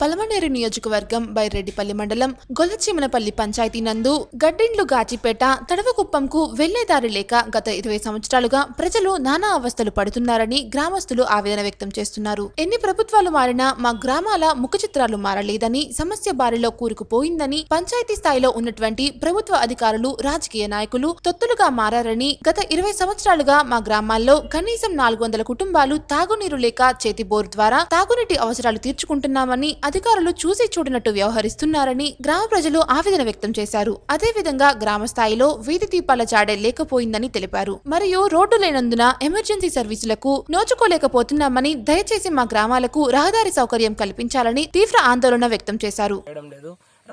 పలమనేరు నియోజకవర్గం బైరెడ్డిపల్లి మండలం గొల్లచీమనపల్లి పంచాయతీ నందు గడ్డిండ్లు గాచిపేట తడవకుప్పంకు వెళ్ళేదారి లేక గత ఇరవై సంవత్సరాలుగా ప్రజలు నానా అవస్థలు పడుతున్నారని గ్రామస్తులు ఆవేదన వ్యక్తం చేస్తున్నారు. ఎన్ని ప్రభుత్వాలు మారినా మా గ్రామాల ముఖ చిత్రాలు మారలేదని సమస్య బారిలో కూరుకుపోయిందని పంచాయతీ స్థాయిలో ఉన్నటువంటి ప్రభుత్వ అధికారులు రాజకీయ నాయకులు తొత్తులుగా మారారని గత ఇరవై సంవత్సరాలుగా మా గ్రామాల్లో కనీసం నాలుగు వందల కుటుంబాలు తాగునీరు లేక చేతి బోరు ద్వారా తాగునీటి అవసరాలు తీర్చుకుంటున్నామని అధికారులు చూసి చూడనట్టు వ్యవహరిస్తున్నారని గ్రామ ప్రజలు ఆవేదన వ్యక్తం చేశారు. అదే విధంగా గ్రామ స్థాయిలో వీధి దీపాల జాడే లేకపోయిందని తెలిపారు. మరియు రోడ్డు లేనందున ఎమర్జెన్సీ సర్వీసులకు నోచుకోలేకపోతున్నామని దయచేసి మా గ్రామాలకు రహదారి సౌకర్యం కల్పించాలని తీవ్ర ఆందోళన వ్యక్తం చేశారు.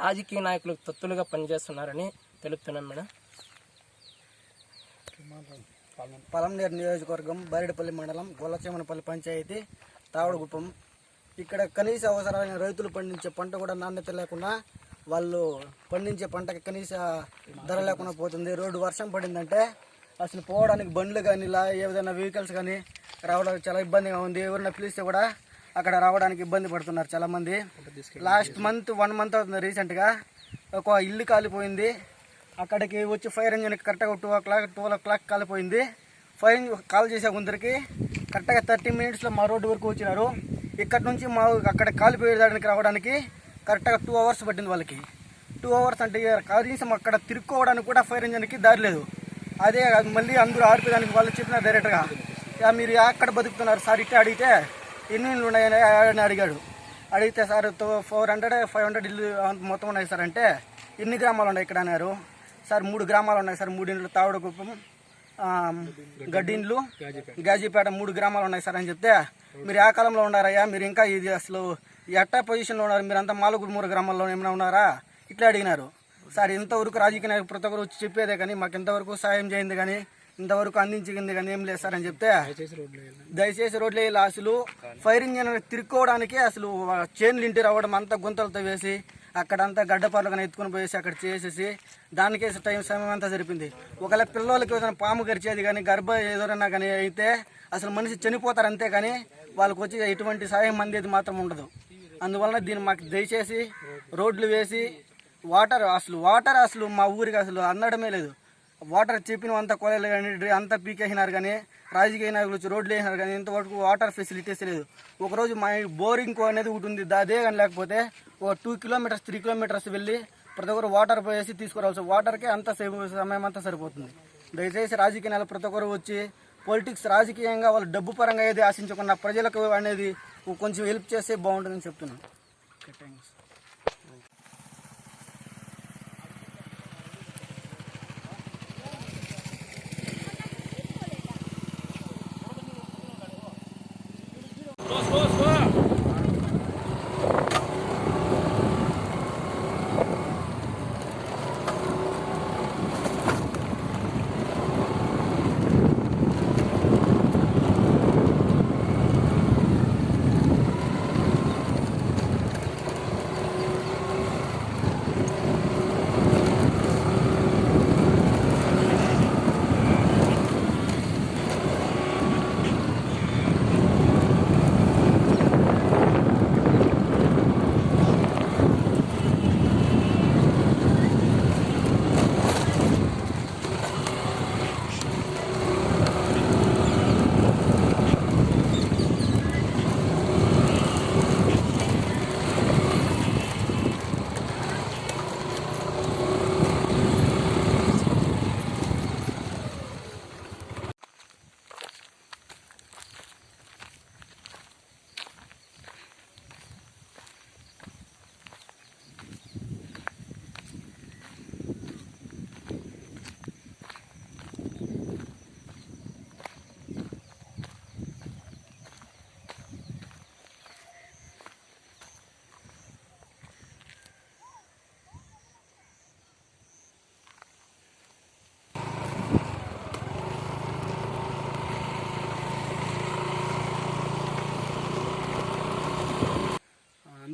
రాజకీయ నాయకులు తొత్తులుగా పనిచేస్తున్నారని తెలుపుతున్నాం మేడం. పలంనేరు నియోజకవర్గం బైరెడ్డిపల్లి మండలం గొల్లచేమనపల్లి పంచాయతీ తావడగుప్పం ఇక్కడ కనీస అవసరమైన రైతులు పండించే పంట కూడా నాణ్యత లేకుండా వాళ్ళు పండించే పంటకి కనీస ధర లేకుండా పోతుంది. రోడ్డు వర్షం పడిందంటే అసలు పోవడానికి బండ్లు కానీ ఇలా ఏ విధంగా వెహికల్స్ కానీ రావడానికి చాలా ఇబ్బందిగా ఉంది. ఎవరైనా పిలిస్తే కూడా అక్కడ రావడానికి ఇబ్బంది పడుతున్నారు చాలామంది. లాస్ట్ మంత్ వన్ మంత్ అవుతుంది రీసెంట్గా ఒక ఇల్లు కాలిపోయింది. అక్కడికి వచ్చి ఫైర్ ఇంజిన్ కరెక్ట్గా two o'clock twelve o'clock కాలిపోయింది. ఫైర్ ఇంజిన్ కాల్ చేసే ముందరికి కరెక్ట్గా థర్టీ మినిట్స్లో మా రోడ్డు వరకు వచ్చినారు. ఇక్కడ నుంచి మా అక్కడ కాలిపోయేదానికి రావడానికి కరెక్ట్గా టూ అవర్స్ పట్టింది వాళ్ళకి. టూ అవర్స్ అంటే కనీసం అక్కడ తిరుక్కోవడానికి కూడా ఫైర్ ఇంజిన్కి దారి లేదు. అదే మళ్ళీ అందరూ ఆర్పేదానికి వాళ్ళు చెప్పిన డైరెక్ట్గా "యా, మీరు ఎక్కడ బతుకుతున్నారు? సార్ ఇట్టే అడిగితే ఎన్ని ఇళ్ళు ఉన్నాయని అని అడిగాడు. అడిగితే sir four hundred five hundred ఇల్లు మొత్తం ఉన్నాయి సార్ అంటే ఎన్ని గ్రామాలు ఉన్నాయి ఇక్కడ? అన్నారు. సార్ మూడు గ్రామాలు ఉన్నాయి సార్. మూడు ఇండ్లు తావడకుప్పం ఆ, గడ్డిండ్లు గాజీపేట మూడు గ్రామాలు ఉన్నాయి సార్ అని చెప్తే మీరు ఏ కాలంలో ఉన్నారయ్యా? మీరు ఇంకా ఇది అసలు ఎట్టా పొజిషన్లో ఉన్నారు. మీరు అంతా మాలుగురు మూడు గ్రామాల్లో ఏమైనా ఉన్నారా? ఇట్లా అడిగినారు. సార్ ఇంతవరకు రాజకీయ నాయకులు ప్రతి ఒక్కరు వచ్చి చెప్పేదే కానీ మాకు ఇంతవరకు సాయం చేయింది కానీ ఇంతవరకు అందించింది కానీ ఏం లేదు సార్ అని చెప్తే దయచేసి రోడ్లు వేయాలి. అసలు ఫైర్ ఇంజిన్ తిరుక్కోవడానికి అసలు చైన్లు ఇంటి రావడం అంతా గుంతలతో వేసి అక్కడంతా గడ్డపార్లుగా ఎత్తుకుని పోయేసి అక్కడ చేసేసి దానికే టైం సమయం అంతా సరిపోయింది. ఒకవేళ పిల్లలకి ఏదైనా పాము గరిచేది కానీ గర్భ ఏదైనా కానీ అయితే అసలు మనిషి చనిపోతారు అంతే కానీ వాళ్ళకి వచ్చి ఎటువంటి సహాయం అందేది మాత్రం ఉండదు. అందువలన దీన్ని మాకు దయచేసి రోడ్లు వేసి వాటర్ అసలు వాటర్ అసలు మా ఊరికి అసలు అందడమే లేదు. వాటర్ చెప్పిన అంత కొలలు కానీ డ్రి- అంతా పీకేసినారు కానీ రాజకీయ నాయకులు వచ్చి రోడ్లు వేసినారు కానీ ఇంతవరకు వాటర్ ఫెసిలిటీస్ లేదు. ఒకరోజు మా బోరింగ్ అనేది ఒకటి ఉంది దా- అదే కానీ లేకపోతే ఒక టూ కిలోమీటర్స్ త్రీ కిలోమీటర్స్ వెళ్ళి ప్రతి ఒక్కరు వాటర్ పోయేసి తీసుకురావాల్సి వాటర్కే అంత సేపు సమయం అంతా సరిపోతుంది. దయచేసి రాజకీయ నాయకులు ప్రతి ఒక్కరు వచ్చి పొలిటిక్స్ రాజకీయంగా వాళ్ళు డబ్బు పరంగా ఏది ఆశించకుండా ప్రజలకు అనేది కొంచెం హెల్ప్ చేస్తే బాగుంటుందని చెప్తున్నాను.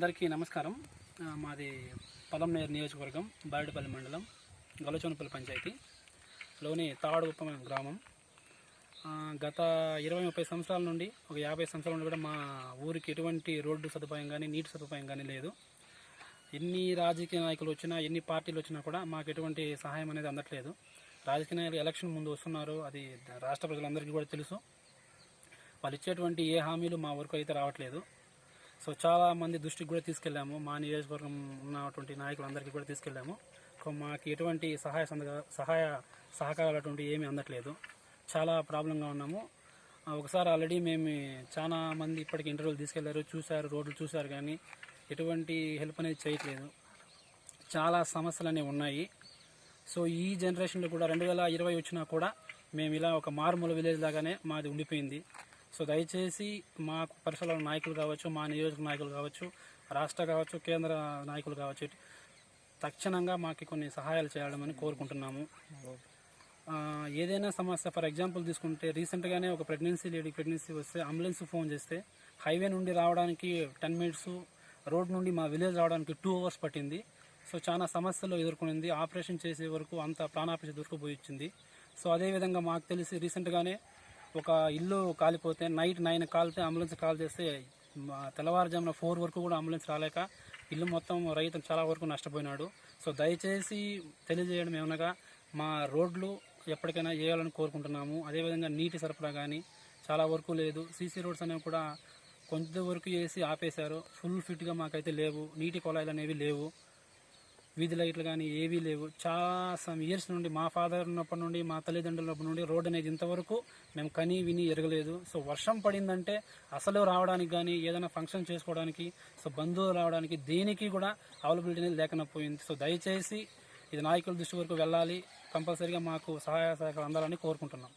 అందరికీ నమస్కారం. మాది మాది పొలంనేరు నియోజకవర్గం బారెడ్డిపల్లి మండలం గొల్లచోనపల్లి పంచాయతీ లోని తాడుగుప్పం గ్రామం. గత ఇరవై ముప్పై సంవత్సరాల నుండి ఒక యాభై సంవత్సరాల నుండి కూడా మా ఊరికి ఎటువంటి రోడ్డు సదుపాయం కానీ నీటి సదుపాయం కానీ లేదు. ఎన్ని రాజకీయ నాయకులు వచ్చినా ఎన్ని పార్టీలు వచ్చినా కూడా మాకు ఎటువంటి సహాయం అనేది అందట్లేదు. రాజకీయ నాయకులు ఎలక్షన్ ముందు వస్తున్నారు అది రాష్ట్ర ప్రజలందరికీ కూడా తెలుసు. వాళ్ళు ఇచ్చేటువంటి ఏ హామీలు మా వరకు అయితే రావట్లేదు. సో చాలా మంది దృష్టికి కూడా తీసుకెళ్ళాము. మా నియోజకవర్గం ఉన్నటువంటి నాయకులందరికీ కూడా తీసుకెళ్ళాము. సో మాకు ఎటువంటి సహాయ సహాయ సహకారాలు అటువంటి ఏమీ అందట్లేదు. చాలా ప్రాబ్లంగా ఉన్నాము. ఒకసారి ఆల్రెడీ మేము చాలా మంది ఇప్పటికి ఇంటర్వ్యూలు తీసుకెళ్ళారు. చూశారు రోడ్లు చూశారు కానీ ఎటువంటి హెల్ప్ అనేది చేయట్లేదు. చాలా సమస్యలు అనేవి ఉన్నాయి. సో ఈ జనరేషన్లో కూడా రెండు వేల ఇరవై వచ్చినా కూడా మేము ఇలా ఒక మారుమూల విలేజ్ లాగానే మాది ఉండిపోయింది. సో దయచేసి మాకు పరిసరాల నాయకులు కావచ్చు మా నియోజక నాయకులు కావచ్చు రాష్ట్ర కావచ్చు కేంద్ర నాయకులు కావచ్చు తక్షణంగా మాకు కొన్ని సహాయాలు చేయాలని కోరుకుంటున్నాము. ఏదైనా సమస్య ఫర్ ఎగ్జాంపుల్ తీసుకుంటే రీసెంట్గానే ఒక ప్రెగ్నెన్సీ లేడీ ప్రెగ్నెన్సీ వస్తే అంబులెన్స్ ఫోన్ చేస్తే హైవే నుండి రావడానికి టెన్ మినిట్స్ రోడ్ నుండి మా విలేజ్ రావడానికి టూ అవర్స్ పట్టింది. సో చాలా సమస్యలు ఎదుర్కొనింది. ఆపరేషన్ చేసే వరకు అంత ప్రాణాపేక్ష వరకు వచ్చింది. సో అదేవిధంగా మాకు తెలిసి రీసెంట్గానే ఒక ఇల్లు కాలిపోతే నైట్ నైన్ కాలితే అంబులెన్స్ కాల్ చేస్తే మా తెల్లవారుజామున ఫోర్ వరకు కూడా అంబులెన్స్ రాలేక ఇల్లు మొత్తం రైతు చాలా వరకు నష్టపోయినాడు. సో దయచేసి తెలియజేయడం ఏమనగా మా రోడ్లు ఎప్పటికైనా వేయాలని కోరుకుంటున్నాము. అదేవిధంగా నీటి సరఫరా కానీ చాలా వరకు లేదు. సీసీ రోడ్స్ అనేవి కూడా కొంతవరకు వేసి ఆపేశారు. ఫుల్ ఫిట్గా మాకైతే లేవు. నీటి కొలాయిలు అనేవి లేవు. వీధి లైట్లు కానీ ఏవీ లేవు. చాలా సమ్ ఇయర్స్ నుండి మా ఫాదర్ ఉన్నప్పటి నుండి మా తల్లిదండ్రులప్పటి నుండి రోడ్ అనేది ఇంతవరకు మేము కని విని ఎరగలేదు. సో వర్షం పడిందంటే అసలు రావడానికి కానీ ఏదైనా ఫంక్షన్ చేసుకోవడానికి సో బంధువులు రావడానికి దేనికి కూడా అవైలబిలిటీ అనేది లేకుండా పోయింది. సో దయచేసి ఇది నాయకుల దృష్టి వరకు వెళ్ళాలి. కంపల్సరీగా మాకు సహాయ సహకారం అందాలని కోరుకుంటున్నాం.